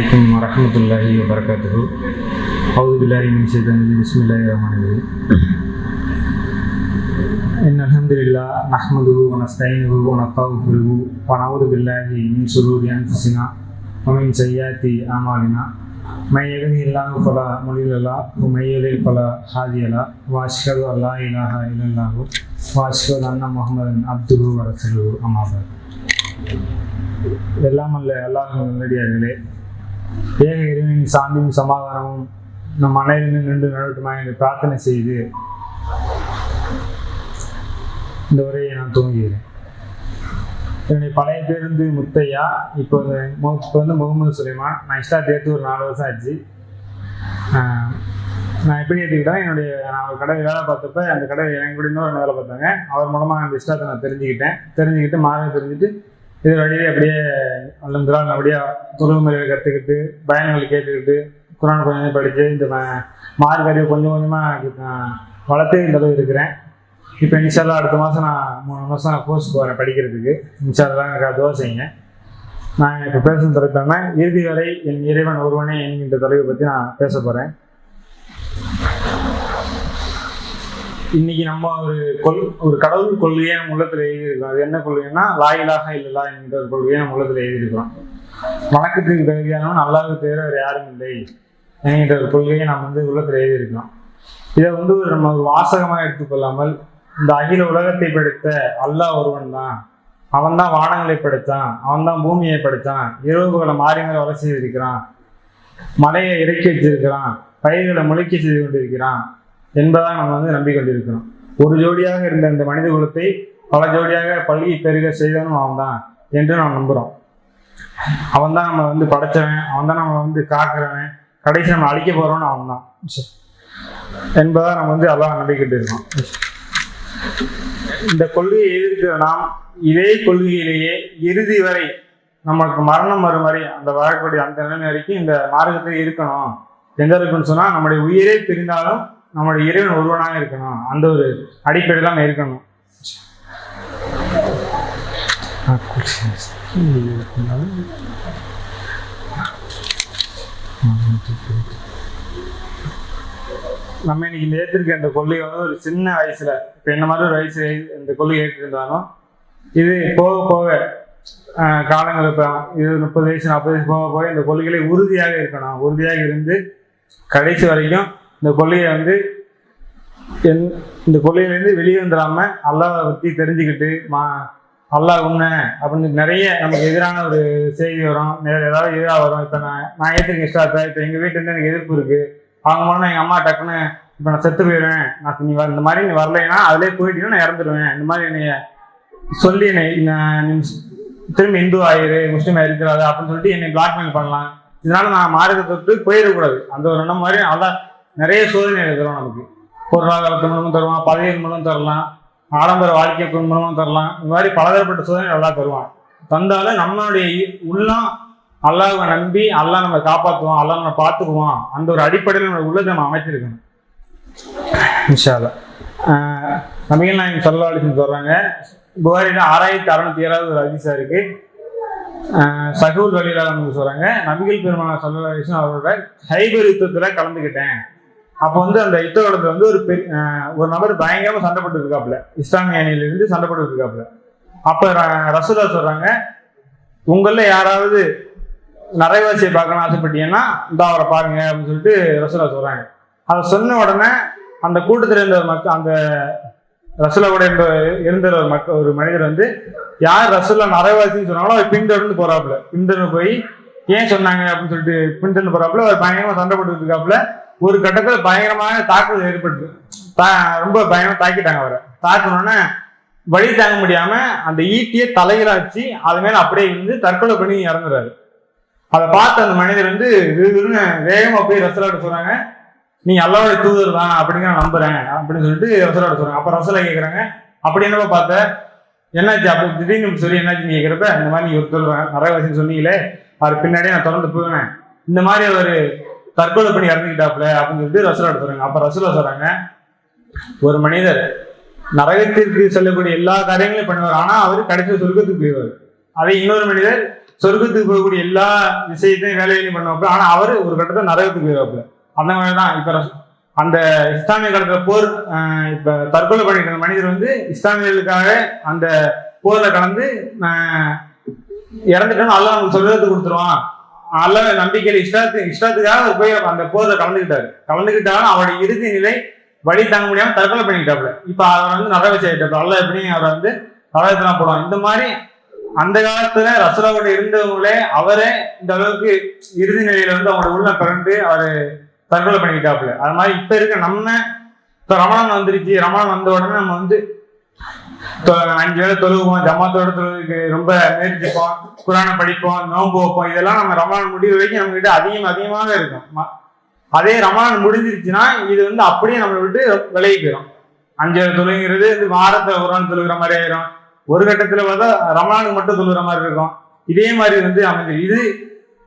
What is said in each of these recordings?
عليكم ورحمة الله وبركاته أعوذ بالله من الشيطان الرجيم بسم الله الرحمن الرحيم إن الحمد لله نحمده ونستعينه ونستغفره ونعوذ بالله من شرور أنفسنا ومن سيئات أعمالنا من يهده الله فلا مضل له ومن يضلل فلا هادي له وأشهد أن لا إله إلا الله وأشهد أن محمدا عبده ورسوله أما بعد எல்லாம் அல்ல எல்லாரும் நல்லடியார்களே ஏக இறைவனின் சாந்தியும் சமாதானமும் நம் அனைவரும் நின்று நடட்டுமா என்று பிரார்த்தனை செய்து இந்த உரையை நான் தூங்குகிறேன் என்னுடைய பழைய பேருந்து முத்தையா இப்போ இப்போ வந்து முகமது சுலைமான். நான் இஷ்டா தேர்த்து ஒரு நாலு வருஷம் ஆச்சு. நான் எப்படி ஏற்றுக்கிட்டேன் என்னுடைய நான் ஒரு கடையில் வேலை பார்த்தப்ப அந்த கடையில் எனக்கு கூட இன்னொரு வேலை பார்த்தாங்க. அவர் மூலமாக அந்த இஷ்டத்தை நான் தெரிஞ்சுக்கிட்டேன். தெரிஞ்சுக்கிட்டு மாறி தெரிஞ்சுட்டு இது வழியே அப்படியே அல்லந்துரா அப்படியே துறவு முறையை கற்றுக்கிட்டு பயணங்களை கேட்டுக்கிட்டு குரான் கொஞ்சம் படித்து இந்த மார்க் அறிவு கொஞ்சம் கொஞ்சமாக வளர்த்து இந்த அளவு இருக்கிறேன். இப்போ இன்ஷால்லாம் அடுத்த மாதம் நான் மூணு மாதம் நான் கோர்ஸ் போகிறேன் படிக்கிறதுக்கு. இன்ஷால்லாம் எனக்கு அதுவாக செய்யுங்க நான் இப்போ பேசும் தலைப்பான இறுதி வரை என் இறைவன் ஒருவனே என்கின்ற தலைவை பற்றி நான் பேச போகிறேன் இன்னைக்கு நம்ம ஒரு கொள் ஒரு கடவுள் கொள்கையை நம்ம உள்ளத்தில் எழுதியிருக்கோம் அது என்ன கொள்கைன்னா லாயிலாக இல்லலா என்கிற ஒரு கொள்கையை நம்ம உள்ளத்தில் எழுதியிருக்கிறோம். வணக்கத்துக்கு தகுதியானவன் அல்லாஹ்வுக்கு தவிர வேறு யாரும் இல்லை என்கின்ற ஒரு கொள்கையை நம்ம வந்து உள்ளத்தில் எழுதியிருக்கிறோம். இதை வந்து ஒரு நம்ம ஒரு வாசகமாக எடுத்துக்கொள்ளாமல் இந்த அகில உலகத்தை படைத்த அல்லாஹ் ஒருவன் தான். அவன் தான் வானங்களை படைத்தான். அவன் தான் பூமியை படைத்தான். இரவுகளை மாறிங்களை வளர்ச்சி செய்திருக்கிறான். மலையை இறக்கி வச்சிருக்கிறான் பயிர்களை முளைக்க செய்து கொண்டிருக்கிறான். என்பதாக நம்ம வந்து நம்பிக்கொண்டிருக்கிறோம் ஒரு ஜோடியாக இருந்த இந்த மனித குலத்தை பல ஜோடியாக பள்ளி பெருக செய்தவனும் அவன் தான் என்று நாம் நம்புகிறோம் அவன் தான் நம்ம வந்து படைச்சவன் அவன் தான் நம்ம வந்து காக்கிறவன் கடைசி நம்ம அழிக்க போகிறோம்னு அவன் தான் என்பதாக நம்ம வந்து எல்லாம் நம்பிக்கிட்டு இருக்கோம் இந்த கொள்கையை எதிர்க்கிற நாம் இதே கொள்கையிலேயே இறுதி வரை நமக்கு மரணம் வரும் வரை அந்த வரக்கூடிய அந்த நிலைமை வரைக்கும் இந்த மார்க்கத்தில் இருக்கணும். எந்த அளவுக்குன்னு சொன்னால் நம்முடைய உயிரே பிரிந்தாலும் நம்மளோட இறைவன் ஒருவனாக இருக்கணும். அந்த ஒரு அடிப்படையில் நம்ம இருக்கணும். நம்ம இன்னைக்கு இந்த ஏற்றிருக்க இந்த கொள்கையை வந்து ஒரு சின்ன வயசுல இப்போ என்ன மாதிரி ஒரு வயசு இந்த கொள்ளை ஏற்றிருந்தாலும் இது போக போக காலங்கள் இப்போ இது முப்பது வயசு நாற்பது வயசு போக போக இந்த கொள்கைகளை உறுதியாக இருக்கணும். உறுதியாக இருந்து கடைசி வரைக்கும் இந்த கொள்கையை வந்து என் இந்த கொள்கையிலேருந்து வெளியே வந்துடாம அல்லாவை பற்றி தெரிஞ்சுக்கிட்டு மா அல்லாஹ் உண்மை அப்படின்னு நிறைய நமக்கு எதிரான ஒரு செய்தி வரும். வேறு ஏதாவது எதிராக வரும். இப்போ நான் நான் ஏற்றுக்க இஷ்டம் இப்போ எங்கள் வீட்டிலேருந்து எனக்கு எதிர்ப்பு இருக்குது அவங்க மூலம் எங்கள் அம்மா டக்குன்னு இப்போ நான் செத்து போயிடுவேன். நான் நீ வ இந்த மாதிரி நீ வரலைன்னா அதிலே போயிட்டீங்கன்னா நான் இறந்துடுவேன் இந்த மாதிரி என்னைய சொல்லி என்னை நீ திரும்பி இந்து ஆயிரு முஸ்லீம் ஆயிருக்கிறாரு அப்படின்னு சொல்லிட்டு என்னை பிளாக்மெயில் பண்ணலாம். இதனால நான் மாறுறதை தொட்டு போயிடக்கூடாது. அந்த ஒரு எண்ணம் மாதிரி அதான் நிறைய சோதனைகள் தரும் நமக்கு. பொருளாதாரத்து மூலமும் தருவான் பதவியின் மூலம் தரலாம் ஆடம்பர வாழ்க்கை மூலமும் தரலாம். இந்த மாதிரி பலதரப்பட்ட சோதனை நல்லா தருவான் தந்தாலும் நம்மளுடைய உள்ளம் அல்லாஹ்வை நம்பி அல்லாஹ் நம்ம காப்பாற்றுவான் அல்லாஹ் நம்ம பார்த்துக்குவான். அந்த ஒரு அடிப்படையில் நம்ம உள்ளதை நம்ம அமைச்சிருக்கணும். இன்ஷால்லா நபிகள் நாயகம் சல்லா அலிசன் சொல்றாங்க ஆறாயிரத்தி அறுநூத்தி ஏழாவது ஒரு அதிசா இருக்கு. ஆஹ் சகூல் வழியில நமக்கு சொல்றாங்க நபிகள் பெருமான சல்லா அலிசன் அவரோட ஹைபர் யுத்தத்தில் கலந்துக்கிட்டேன் அப்போ வந்து அந்த யுத்த காலத்துல வந்து ஒரு பெரிய ஒரு நபர் பயங்கரமா சண்டை போட்டு இருக்காப்புல இஸ்லாமிய அணியில இருந்து சண்டை போட்டு இருக்காப்புல அப்ப ர- ரசூலா சொல்றாங்க உங்கள யாராவது நரைவாசியை பார்க்கணும் ஆசைப்பட்டீங்கன்னா இந்த அவரை பாருங்க அப்படின்னு சொல்லிட்டு ரசூலா சொல்றாங்க. அதை சொன்ன உடனே அந்த கூட்டத்தில் இருந்த மக்கள் அந்த ரசூலா கூட இருந்த இருந்த ஒரு மக்கள் ஒரு மனிதர் வந்து யார் ரசூலா நரைவாசின்னு சொன்னாங்களோ அவர் பின்தொடர்ந்து போறாப்புல. பின்தொடர்ந்து போய் ஏன் சொன்னாங்க? அப்படின்னு சொல்லிட்டு பின்தொடர்ந்து போறாப்புல அவர் பயங்கரமா சண்டை போட்டு இருக்காப்புல ஒரு கட்டத்துல பயங்கரமான தாக்குதல் ஏற்பட்டு தா- ரொம்ப பயங்கரமா தாக்கிட்டாங்க அவரை. தாக்கணும்னா வழி தாங்க முடியாம அந்த ஈட்டியை தலையில வச்சு அது மேல அப்படியே இருந்து தற்கொலை பண்ணி இறந்துறாரு. அதை பார்த்த அந்த மனிதர் வந்து விறுவிறுன்னு வேகமா போய் ரசலாட்ட சொல்றாங்க நீ அல்லாவுடைய தூதர் தான் அப்படின்னு நான் நம்புறேன் அப்படின்னு சொல்லிட்டு ரசலாட்ட சொல்றாங்க. அப்ப ரசலை கேக்குறாங்க அப்படி என்னப்பா பார்த்த? என்னாச்சு? அப்படி திடீர்னு சொல்லி என்னாச்சுன்னு கேட்குறப்ப இந்த மாதிரி நீ ஒரு சொல்றேன் நிறைய சொன்னீங்களே அவர் பின்னாடியே நான் தொடர்ந்து போவேன். இந்த மாதிரி அவர் தற்கொலை பண்ணி இறந்துக்கிட்டாப்புல அப்படின்னு சொல்லிட்டு ரசூலா சொல்றாங்க. அப்ப ரசூலா சொல்றாங்க ஒரு மனிதர் நரகத்திற்கு செல்லக்கூடிய எல்லா காரியங்களையும் பண்ணுவார். ஆனா அவர் கடைசியில் சொர்க்கத்துக்கு போயிடுவார். அதே இன்னொரு மனிதர் சொர்க்கத்துக்கு போகக்கூடிய எல்லா விஷயத்தையும் வேலையிலையும் பண்ணுவாப்புல. ஆனா அவரு ஒரு கட்டத்தில் நரகத்துக்கு போயிடுவாப்ல அந்த மாதிரி தான் இப்ப அந்த இஸ்லாமிய காலத்துல போர் இப்ப தற்கொலை பண்ணிட்டு இருந்த மனிதர் வந்து இஸ்லாமியர்களுக்காக அந்த போர்ல கலந்து இறந்துட்டோம்னு அல்லாஹ் நமக்கு சொர்க்கத்துக்கு கொடுத்துருவான். அல்லாஹ் நம்பிக்கையில் இஷ்டத்து இஷ்டத்துக்காக அவர் போய் அந்த போர்ல கலந்துக்கிட்டாரு. கலந்துக்கிட்டாலும் அவருடைய இறுதி நிலை வழி தாங்க முடியாமல் தற்கொலை பண்ணிக்கிட்டாப்புல. இப்போ அவர் வந்து நரக அல்ல அல்லாஹ் எப்படி அவரை வந்து நரகத்தெல்லாம் போடுவான் இந்த மாதிரி அந்த காலத்துல ரசூலாவோட இருந்தவங்களே அவரே இந்த அளவுக்கு இறுதி நிலையில வந்து அவங்களோட உள்ள பிறந்து அவரு தற்கொலை பண்ணிக்கிட்டாப்புல. அது மாதிரி இப்ப இருக்க நம்ம இப்ப ரமணன் வந்துருச்சு. ரமணான் வந்த உடனே நம்ம வந்து அஞ்சு வேலை தொழுவோம் ஜமாத்தோட தொழுவுக்கு ரொம்ப முயற்சிப்போம் குரானை படிப்போம் நோன்பு வைப்போம். இதெல்லாம் நம்ம ரமணான் முடிவு வரைக்கும் நம்ம கிட்ட அதிகம் அதிகமாக இருக்கும். அதே ரமணான் முடிஞ்சிருச்சுன்னா இது வந்து அப்படியே நம்மளை விட்டு விலகி போயிடும் அஞ்சு வேளை தொழுங்கிறது இது வாரத்தை ஒரு நாள் தொழுகிற மாதிரி ஆயிரும். ஒரு கட்டத்துல பார்த்தா ரமணானுக்கு மட்டும் தொழுகிற மாதிரி இருக்கும். இதே மாதிரி வந்து அமைஞ்சு இது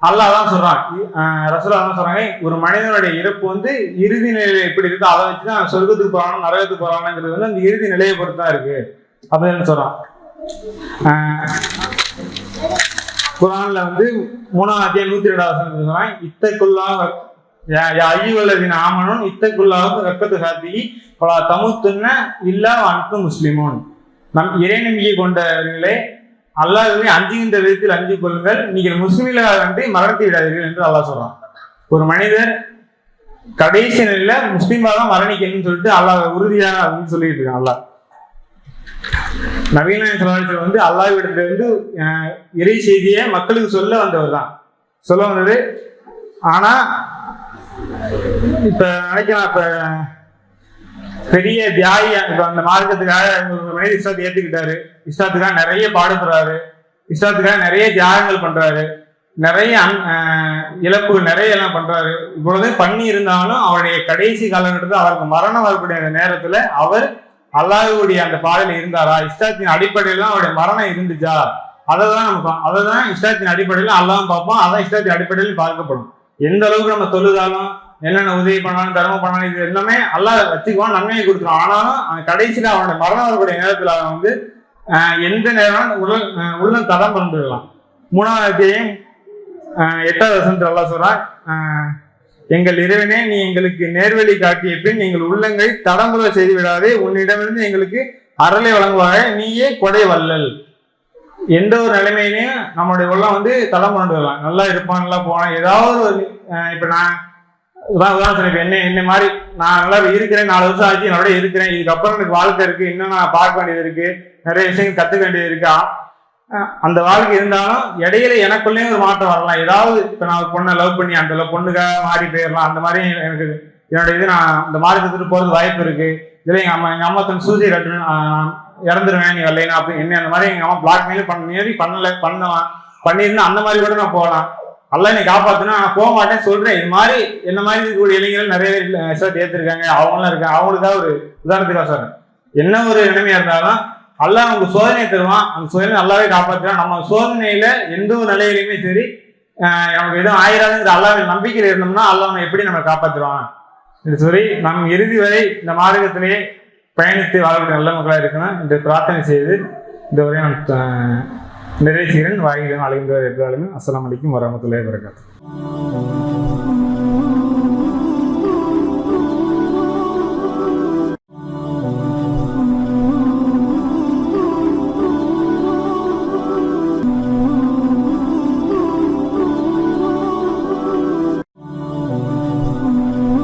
அல்லாஹ் தான் சொல்றான் ரசூலா தான் சொல்றாங்க ஒரு மனிதனுடைய இறப்பு வந்து இறுதி நிலையில எப்படி இருக்கோ அதை வச்சு தான் சொர்க்கத்துக்கு போறானோ நரகத்துக்கு போறானோங்கிறது வந்து அந்த இறுதி நிலையை பொறுத்து தான் இருக்கு. அப்படின்னு சொல்றான் ஆஹ் குரான்ல வந்து மூணாம் அத்தியாயம் நூத்தி ரெண்டாவது சொல்றான் இத்தக்குள்ளாக ஐயுவல்லதின் ஆமனும் இத்தக்குள்ளாக வெப்பத்து சாத்தி பல தமுத்துன்ன இல்லா அன்பு முஸ்லிமோன். நம் இறை நம்பிக்கை கொண்டவர்களே அல்லாஹ்வை அஞ்சுகின்ற விதத்தில் அஞ்சு கொள்ளுங்கள். நீங்கள் முஸ்லிம்களாக வந்து மரணத்தை விடாதீர்கள் என்று அல்லாஹ் சொல்றான். ஒரு மனிதர் கடைசி நிலையில முஸ்லீமா தான் மரணிக்கணும்னு சொல்லிட்டு அல்லாஹ் உறுதியாக அப்படின்னு சொல்லிட்டு இருக்கான் அல்லாஹ். நவீன சமாளித்தவர் வந்து அல்லாவிடத்திலிருந்து இறை செய்தியை மக்களுக்கு சொல்ல வந்தவர் தான் சொல்ல வந்தது. ஆனா இப்ப நினைக்கலாம் இப்ப பெரிய தியாகி இப்ப அந்த மார்க்கத்துக்காக ஒரு மனித இஸ்லாத்தை ஏத்துக்கிட்டாரு. இஷ்டத்துக்காக நிறைய பாடுபடுறாரு இஷ்டத்துக்காக நிறைய தியாகங்கள் பண்றாரு. நிறைய இழப்பு நிறைய எல்லாம் பண்றாரு. இவ்வளவு பண்ணி இருந்தாலும் அவருடைய கடைசி காலகட்டத்தில் அவருக்கு மரணம் வரக்கூடிய நேரத்துல அவர் அல்லாஹுடைய அந்த பாடல் இருந்தாரா? இஷ்டத்தின் அடிப்படையில் தான் அவருடைய மரணம் இருந்துச்சா? அதை தான் நம்ம அதை தான் இஷ்டத்தின் அடிப்படையில் அல்லாமல் பார்ப்போம் அதான் இஷ்டத்தின் அடிப்படையில் பார்க்கப்படும் எந்த அளவுக்கு நம்ம தொழுதாலும் என்னென்ன உதவி பண்ணாலும் தர்மம் பண்ணாலும் இது எல்லாமே அல்லாஹ் வச்சுக்குவான் நன்மையை கொடுத்துரும் ஆனாலும் கடைசியில் அவனோட அவனுடைய மரணம் வரக்கூடிய நேரத்தில் அவன் வந்து எந்த நேரம் உடல் உள்ளம் தடம் பண்ணிடலாம் மூணாவது எட்டாவது வசனத்தில் அல்லா சொல்றான் எங்கள் இறைவனே நீ எங்களுக்கு நேர்வழி காட்டிய பின் எங்கள் உள்ளங்களை தடமுறை செய்து விடாதே உன்னிடமிருந்து எங்களுக்கு அறலை வழங்குவாக நீயே கொடை வல்லல் எந்த ஒரு நிலைமையிலையும் நம்மளுடைய உள்ளம் வந்து தடம் கொண்டு வரலாம் நல்லா இருப்பான் நல்லா போனான் ஏதாவது ஒரு இப்போ இப்ப நான் உதாரணம் உதாரணம் என்ன என்ன மாதிரி நான் நல்லா இருக்கிறேன் நாலு வருஷம் ஆச்சு என்னோட இருக்கிறேன். இதுக்கப்புறம் எனக்கு வாழ்க்கை இருக்கு. இன்னும் நான் பார்க்க வேண்டியது இருக்கு. நிறைய விஷயங்கள் கத்துக்க வேண்டியது இருக்கா. அந்த வாழ்க்கை இருந்தாலும் இடையில எனக்குள்ளேயும் ஒரு மாற்றம் வரலாம். ஏதாவது இப்போ நான் ஒரு பொண்ணை லவ் பண்ணி அந்த பொண்ணுக்காக மாறி போயிடலாம். அந்த மாதிரி எனக்கு என்னோட இது நான் இந்த மார்க்கத்துக்கு போகிறது வாய்ப்பு இருக்கு. இதில் எங்கள் அம்மா எங்கள் அம்மா தன் சூசி இறந்துருவேன் நீ வரலைனா அப்படி என்ன அந்த மாதிரி எங்கள் அம்மா பிளாக்மெயில் பண்ண மாரி பண்ணலை பண்ணலாம் பண்ணியிருந்தா அந்த மாதிரி கூட நான் போகலாம். அல்ல என்னை காப்பாற்றினா நான் போக மாட்டேன் சொல்கிறேன் இது மாதிரி என்ன மாதிரி இருக்கக்கூடிய இளைஞர்கள் நிறைய பேர் சார் அவங்களாம் இருக்காங்க. அவங்களுக்காக ஒரு உதாரணத்துக்காக சார் என்ன ஒரு நிலைமையாக இருந்தாலும் அல்லாஹ் நமக்கு சோதனையை தருவான். அந்த சோதனை நல்லாவே காப்பாற்றுவான் நம்ம சோதனையில எந்த ஒரு நிலையிலையுமே சரி நமக்கு எதுவும் ஆயிராதுங்கிற அல்லாவின் நம்பிக்கையில் இருந்தோம்னா அல்லாஹ் நம்ம எப்படி நம்ம காப்பாற்றுவான் என்று சொல்லி நம் இறுதி வரை இந்த மார்க்கத்திலேயே பயணித்து வாழக்கூடிய நல்ல மக்களாக இருக்கணும். என்று பிரார்த்தனை செய்து இந்த வரை நான் நிறைவேற்றுகிறேன் நிறைவு செய்கிறேன். வாய்கிறேன் அழைந்த எல்லாருமே அஸ்ஸலாமு அலைக்கும் வரமத்துல்லாஹி வரகாத்து